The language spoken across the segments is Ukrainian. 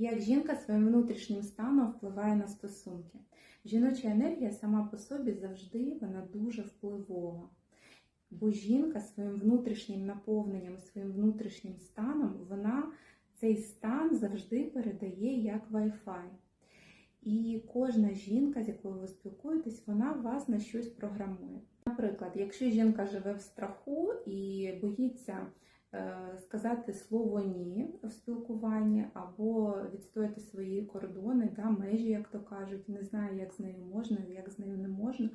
Як жінка своїм внутрішнім станом впливає на стосунки. Жіноча енергія сама по собі завжди вона дуже впливова. Бо жінка своїм внутрішнім наповненням, своїм внутрішнім станом, вона цей стан завжди передає як Wi-Fi. І кожна жінка, з якою ви спілкуєтесь, вона вас на щось програмує. Наприклад, якщо жінка живе в страху і боїться сказати слово ні в спілкуванні, або відстояти свої кордони, да, межі, як то кажуть, не знаю, як з нею можна, як з нею не можна,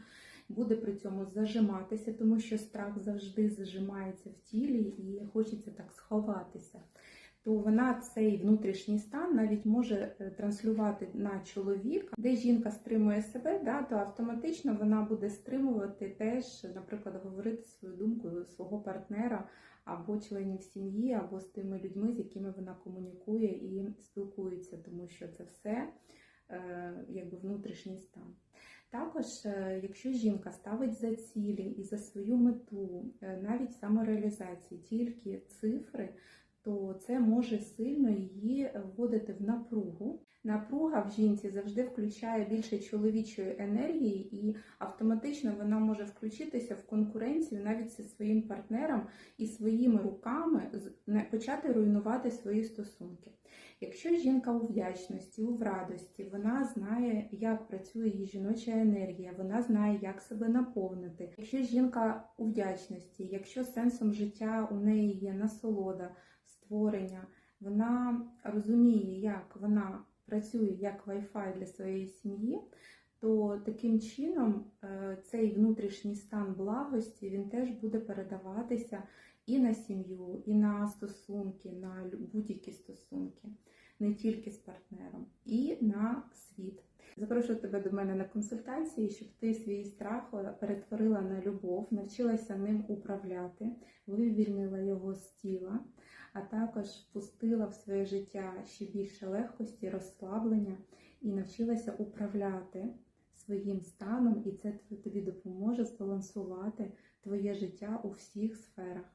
буде при цьому зажиматися, тому що страх завжди зажимається в тілі і хочеться так сховатися. То вона цей внутрішній стан навіть може е, транслювати на чоловіка, де жінка стримує себе, да, то автоматично вона буде стримувати теж, наприклад, говорити свою думку свого партнера або членів сім'ї, або з тими людьми, з якими вона комунікує і спілкується, тому що це все е, якби внутрішній стан. Також, е, якщо жінка ставить за цілі і за свою мету, навіть самореалізації, тільки цифри, то це може сильно її вводити в напругу. Напруга в жінці завжди включає більше чоловічої енергії, і автоматично вона може включитися в конкуренцію навіть зі своїм партнером і своїми руками почати руйнувати свої стосунки. Якщо жінка у вдячності, у радості, вона знає, як працює її жіноча енергія, вона знає, як себе наповнити. Якщо жінка у вдячності, якщо сенсом життя у неї є насолода, створення, вона розуміє, як вона працює як Wi-Fi для своєї сім'ї, то таким чином е, цей внутрішній стан благості він теж буде передаватися і на сім'ю, і на стосунки, на будь-які стосунки, не тільки з партнером, і на світ. Запрошую тебе до мене на консультації, щоб ти свій страх перетворила на любов, навчилася ним управляти, вивільнила його з тіла, а також впустила в своє життя ще більше легкості, розслаблення і навчилася управляти своїм станом, і це тобі допоможе збалансувати твоє життя у всіх сферах.